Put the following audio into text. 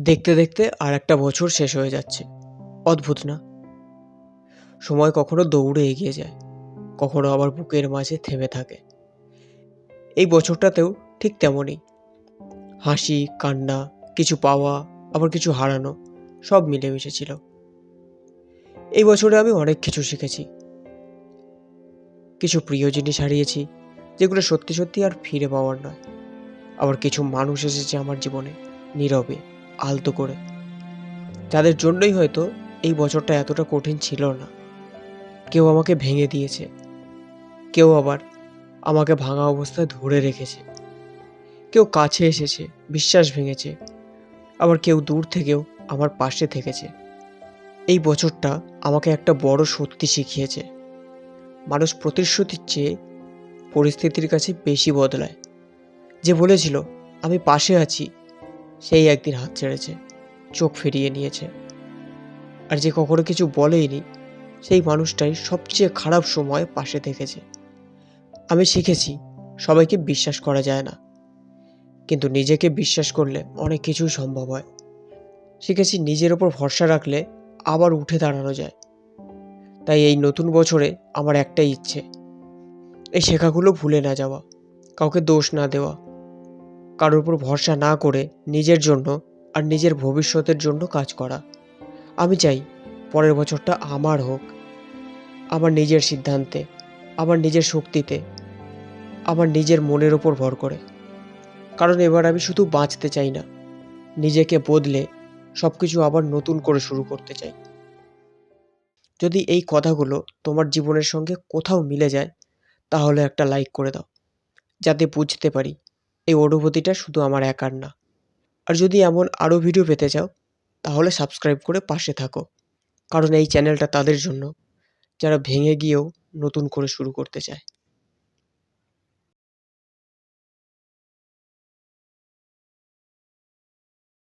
দেখতে দেখতে আর একটা বছর শেষ হয়ে যাচ্ছে। অদ্ভুত না? সময় কখনো দৌড়ে এগিয়ে যায়, কখনো আবার বুকের মাঝে থেমে থাকে। এই বছরটাতেও ঠিক তেমনই। হাসি, কান্না, কিছু পাওয়া, আবার কিছু হারানো, সব মিলেমিশে ছিল। এই বছরে আমি অনেক কিছু শিখেছি। কিছু প্রিয় জিনিস হারিয়েছি, যেগুলো সত্যি সত্যি আর ফিরে পাওয়ার নয়। আবার কিছু মানুষ এসেছে আমার জীবনে, নীরবে। আলতো করে। যাদের জন্যই হয়তো এই বছরটা এতটা কঠিন ছিল না। কেউ আমাকে ভেঙে দিয়েছে। কেউ আবার আমাকে ভাঙা অবস্থায় ধরে রেখেছে। কেউ কাছে এসেছে, বিশ্বাস ভেঙেছে। আবার কেউ দূর থেকেও আমার পাশে থেকেছে। এই বছরটা আমাকে একটা বড় সত্যি শিখিয়েছে। মানুষ প্রতিশ্রুতির চেয়ে পরিস্থিতির কাছে বেশি বদলায়। যে বলেছিল, আমি পাশে আছি সেই একদিন হাত ছেড়েছে, চোখ ফিরিয়ে নিয়েছে। আর যে কখনো কিছু বলেইনি, সেই মানুষটাই সবচেয়ে খারাপ সময় পাশে থেকেছে। আমি শিখেছি, সবাইকে বিশ্বাস করা যায় না। কিন্তু নিজেকে বিশ্বাস করলে অনেক কিছুই সম্ভব হয়। শিখেছি, নিজের ওপর ভরসা রাখলে আবার উঠে দাঁড়ানো যায়। তাই এই নতুন বছরে আমার একটাই ইচ্ছে, এই শেখাগুলো ভুলে না যাওয়া, কাউকে দোষ না দেওয়া। কারোর উপর ভরসা না করে নিজের জন্য আর নিজের ভবিষ্যতের জন্য কাজ করা। আমি চাই পরের বছরটা আমার হোক। আমার নিজের সিদ্ধান্তে, আমার নিজের শক্তিতে, আমার নিজের মনের ওপর ভর করে। কারণ এবার আমি শুধু বাঁচতে চাই না, নিজেকে বদলে সব কিছু আবার নতুন করে শুরু করতে চাই। যদি এই কথাগুলো তোমার জীবনের সঙ্গে কোথাও মিলে যায়, তাহলে একটা লাইক করে দাও, যাতে বুঝতে পারি এই অনুভূতিটা শুধু আমার একার না। আর যদি এমন আরও ভিডিও পেতে চাও, তাহলে সাবস্ক্রাইব করে পাশে থাকো। কারণ এই চ্যানেলটা তাদের জন্য, যারা ভেঙে গিয়েও নতুন করে শুরু করতে চায়।